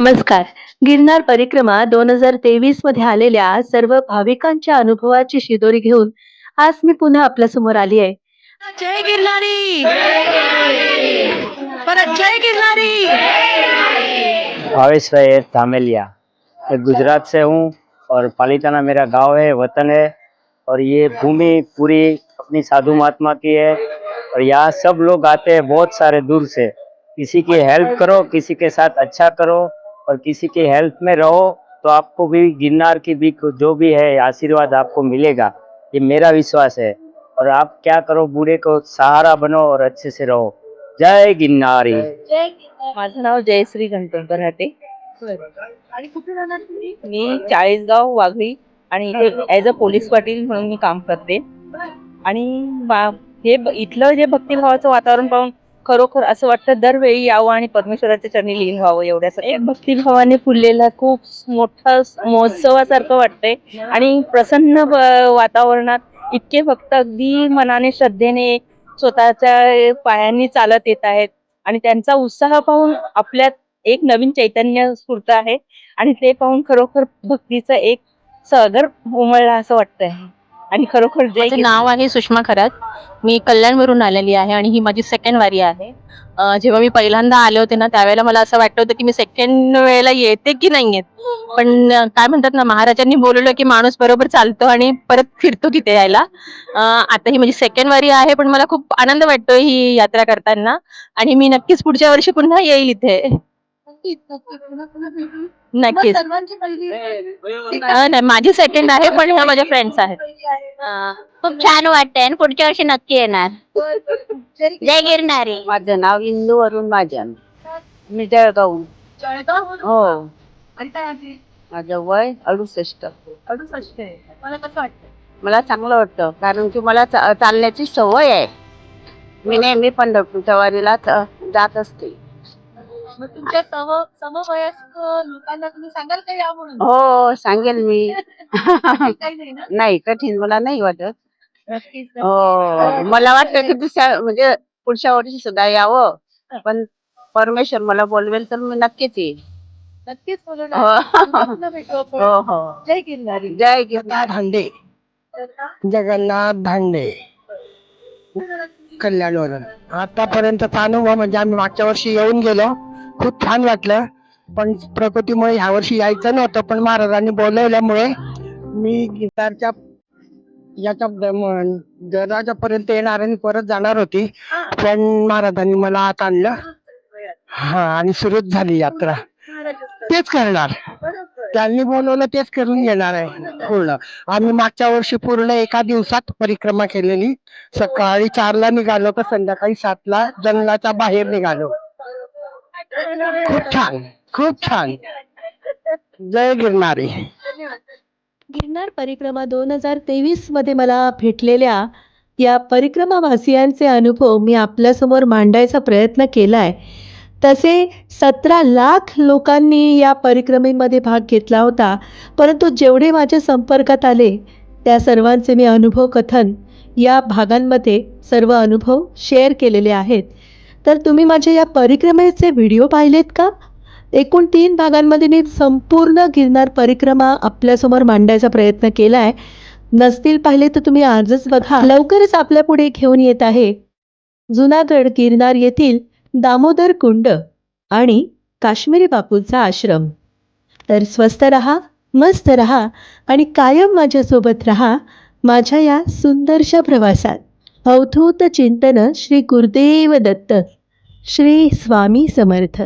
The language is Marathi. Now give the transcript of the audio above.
नमस्कार. गिरनार परिक्रमा दोन हज़ार तेवीस मध्ये आलेल्या सर्व भाविकांच्या अनुभवाची शिदोरी घेऊन आज मी पुन्हा आपल्या समोर आली आहे. जय गिरनारी. परत जय गिरनारी. भावेश रैयर धामेलिया मैं गुजरात से हूँ और पालीताना मेरा गाँव है वतन है. और ये भूमि पूरी अपनी साधु महात्मा की है. और यहाँ सब लोग आते हैं बहुत सारे दूर से. किसी की हेल्प करो किसी के साथ अच्छा करो. और किसी की हेल्प में रहो तो आपको भी गिरनार की भी जो भी है आशीर्वाद आपको मिलेगा। ये मेरा विश्वास है। और आप क्या करो बूढ़े को सहारा बनो और अच्छे से रहो। जय गिरनारी। माझं नाव जयश्री गणपत बराटे आणि कुठे राहणार तुम्ही? मी चाळीसगाव वाघळी आणि ऍज अ पोलीस पाटील म्हणून मी काम करते. आणि हे इथलं जे भक्तिभावाचं वातावरण पाहून खरोखर असं वाटतं दरवेळी यावं आणि परमेश्वराच्या चरणी लीन व्हावं एवढ्या एक भक्तिभावाने फुललेला खूप मोठा महोत्सवासारखं वाटतंय. आणि प्रसन्न वातावरणात इतके भक्त अगदी मनाने श्रद्धेने स्वतःच्या पायांनी चालत येत आहेत. आणि त्यांचा उत्साह पाहून आपल्यात एक नवीन चैतन्य स्फूर्त आहे. आणि ते पाहून खरोखर भक्तीचं एक सागर उमळला असं वाटतंय. आणि खरोखर माझं नाव आहे सुषमा खरात. मी कल्याणवरून आलेली आहे आणि ही माझी सेकंड वारी आहे. अं, जेव्हा मी पहिल्यांदा आले होते ना त्यावेळेला मला असं वाटत होतं की मी सेकंड वेळेला येते की नाही येत. पण अं, काय म्हणतात ना महाराजांनी बोलवलं की माणूस बरोबर चालतो आणि परत फिरतो तिथे यायला. अं, आता ही माझी सेकंड वारी आहे पण मला खूप आनंद वाटतो ही यात्रा करताना. आणि मी नक्कीच पुढच्या वर्षी पुन्हा येईल इथे. नक्कीच. सर्वांची पहिली अं, नाही, माझी सेकंड आहे पण ह्या माझ्या फ्रेंड्स आहेत. खूप छान वाटतंय आणि पुढच्या वर्षी नक्की येणार. जय गिरणारी माझं नाव इंदू वरून माझ्या. मी जळगावून हो. आणि काय आहे? माझं वय अडुसष्ट. अडुसष्ट आहे. मला कसं वाटतं मला चांगलं वाटतं कारण की मला चा- चालण्याची सवय आहे. मी नेहमी पंढरपूरच्या वारीला च- जात असते. मग तुमच्या सम समवयस्क लोकांना तुम्ही सांगाल का या म्हणून? हो सांगेल मी. काही नाही ना? नाही कठीण मला नाही वाटत. नक्कीच हो मला वाटतं की दुसऱ्या म्हणजे पुढच्या वर्षी सुद्धा यावं. पण परमेश्वर मला बोलवेल तर मी नक्कीच येईल नक्कीच बोलून हो. पुन्हा भेटू आपण. हो हो. जय गिरनारी. जय गिरनार. जगन्नाथ धांडे जगन्नाथ धांडे कल्याणवरून आतापर्यंतचा अनुभव म्हणजे आम्ही मागच्या वर्षी येऊन गेलो. खूप छान वाटलं. पण प्रकृतीमुळे ह्या वर्षी यायचं नव्हतं. पण महाराजांनी बोलवल्यामुळे मी गिटारच्या याच्या दराच्या पर्यंत येणार आणि परत जाणार होती. पण महाराजांनी मला आत आणलं. हा आणि सुरूच झाली यात्रा. तेच करणार. त्यांनी बोलवलं तेच करून घेणार आहे पूर्ण. आम्ही मागच्या वर्षी पूर्ण एका दिवसात परिक्रमा केलेली. सकाळी चारला निघालो तर संध्याकाळी सातला जंगलाच्या बाहेर निघालो. खूप छान खूप छान. जय गिरणारी गिरणार परिक्रमा दोन हजार तेवीसमध्ये मला भेटलेल्या या परिक्रमावासियांचे अनुभव मी आपल्यासमोर मांडायचा प्रयत्न केलाय. तसे सतरा लाख लोकांनी या परिक्रमेमध्ये भाग घेतला होता. परंतु जेवढे माझ्या संपर्कात आले त्या सर्वांचे मी अनुभव कथन या भागांमध्ये सर्व अनुभव शेअर केलेले आहेत. तर तुम्ही माझ्या या परिक्रमेचे व्हिडिओ पाहिलेत का? एकूण तीन भागांमध्ये मी संपूर्ण गिरनार परिक्रमा आपल्यासमोर मांडायचा प्रयत्न केला आहे नसतील पाहिले तर तुम्ही आजच बघा. लवकरच आपल्यापुढे घेऊन येत आहे. जुनागड गिरनार येथील दामोदर कुंड आणि काश्मीरी बापूंचा आश्रम. तर स्वस्त रहा मस्त रहा आणि कायम माझ्यासोबत रहा माझ्या या सुंदरशा प्रवासात. अवधूत चिंतन श्री गुरुदेव दत्त श्री स्वामी समर्थ.